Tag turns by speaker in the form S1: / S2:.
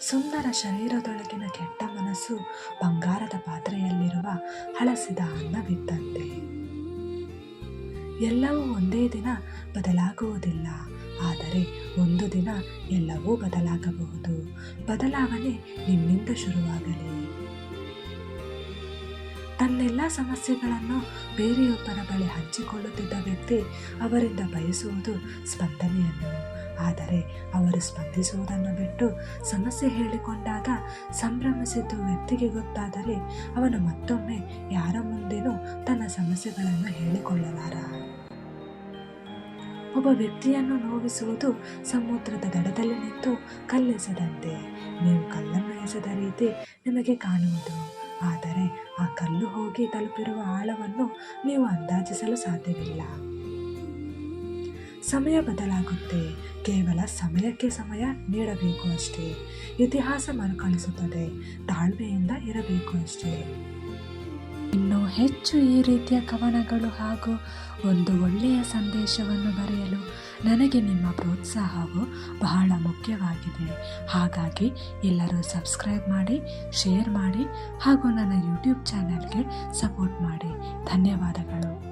S1: ಸುಂದರ ಶರೀರದೊಳಗಿನ ಕೆಟ್ಟ ಮನಸ್ಸು ಬಂಗಾರದ ಪಾತ್ರೆಯಲ್ಲಿರುವ ಹಳಸಿದ ಅನ್ನವಿದ್ದಂತೆ ಎಲ್ಲವೂ ಒಂದೇ ದಿನ ಬದಲಾಗುವುದಿಲ್ಲ. ಆದರೆ ಒಂದು ದಿನ ಎಲ್ಲವೂ ಬದಲಾಗಬಹುದು. ಬದಲಾವಣೆ ನಿಮ್ಮಿಂದ ಶುರುವಾಗಲಿ. ತನ್ನೆಲ್ಲ ಸಮಸ್ಯೆಗಳನ್ನು ಬೇರೆಯೊಬ್ಬರ ಬಳಿ ಹಂಚಿಕೊಳ್ಳುತ್ತಿದ್ದ ವ್ಯಕ್ತಿ ಅವರಿಂದ ಬಯಸುವುದು ಸ್ಪಂದನೆಯನ್ನು. ಆದರೆ ಅವರು ಸ್ಪಂದಿಸುವುದನ್ನು ಬಿಟ್ಟು ಸಮಸ್ಯೆ ಹೇಳಿಕೊಂಡಾಗ ಸಂಭ್ರಮಿಸಿದ್ದು ವ್ಯಕ್ತಿಗೆ ಗೊತ್ತಾದರೆ ಅವನು ಮತ್ತೊಮ್ಮೆ ಯಾರ ಮುಂದೆನೂ ತನ್ನ ಸಮಸ್ಯೆಗಳನ್ನು ಹೇಳಿಕೊಳ್ಳಲಾರ. ಒಬ್ಬ ವ್ಯಕ್ತಿಯನ್ನು ನೋವಿಸುವುದು ಸಮುದ್ರದ ದಡದಲ್ಲಿ ನಿಂತು ಕಲ್ಲೆಸೆದಂತೆ. ನೀವು ಕಲ್ಲನ್ನು ಎಸೆದ ರೀತಿ ನಿಮಗೆ ಕಾಣುವುದು. ಆದರೆ ಆ ಕಲ್ಲು ಹೋಗಿ ತಲುಪಿರುವ ಆಳವನ್ನು ನೀವು ಅಂದಾಜಿಸಲು ಸಾಧ್ಯವಿಲ್ಲ. ಸಮಯ ಬದಲಾಗುತ್ತೆ. ಸಮಯಕ್ಕೆ ಸಮಯ ನೀಡಬೇಕು ಅಷ್ಟೇ. ಇತಿಹಾಸ ಮರುಕಳಿಸುತ್ತದೆ. ತಾಳ್ಮೆಯಿಂದ ಇರಬೇಕು ಅಷ್ಟೇ. ಇನ್ನು ಹೆಚ್ಚು ಈ ರೀತಿಯ ಕವನಗಳು ಹಾಗೂ ಒಂದು ಒಳ್ಳೆಯ ಸಂದೇಶವನ್ನು ಬರೆಯಲು ನನಗೆ ನಿಮ್ಮ ಪ್ರೋತ್ಸಾಹವು ಬಹಳ ಮುಖ್ಯವಾಗಿದೆ. ಹಾಗಾಗಿ ಎಲ್ಲರೂ ಸಬ್ಸ್ಕ್ರೈಬ್ ಮಾಡಿ, ಶೇರ್ ಮಾಡಿ ಹಾಗೂ ನನ್ನ ಯೂಟ್ಯೂಬ್ ಚಾನಲ್ಗೆ ಸಪೋರ್ಟ್ ಮಾಡಿ. ಧನ್ಯವಾದಗಳು.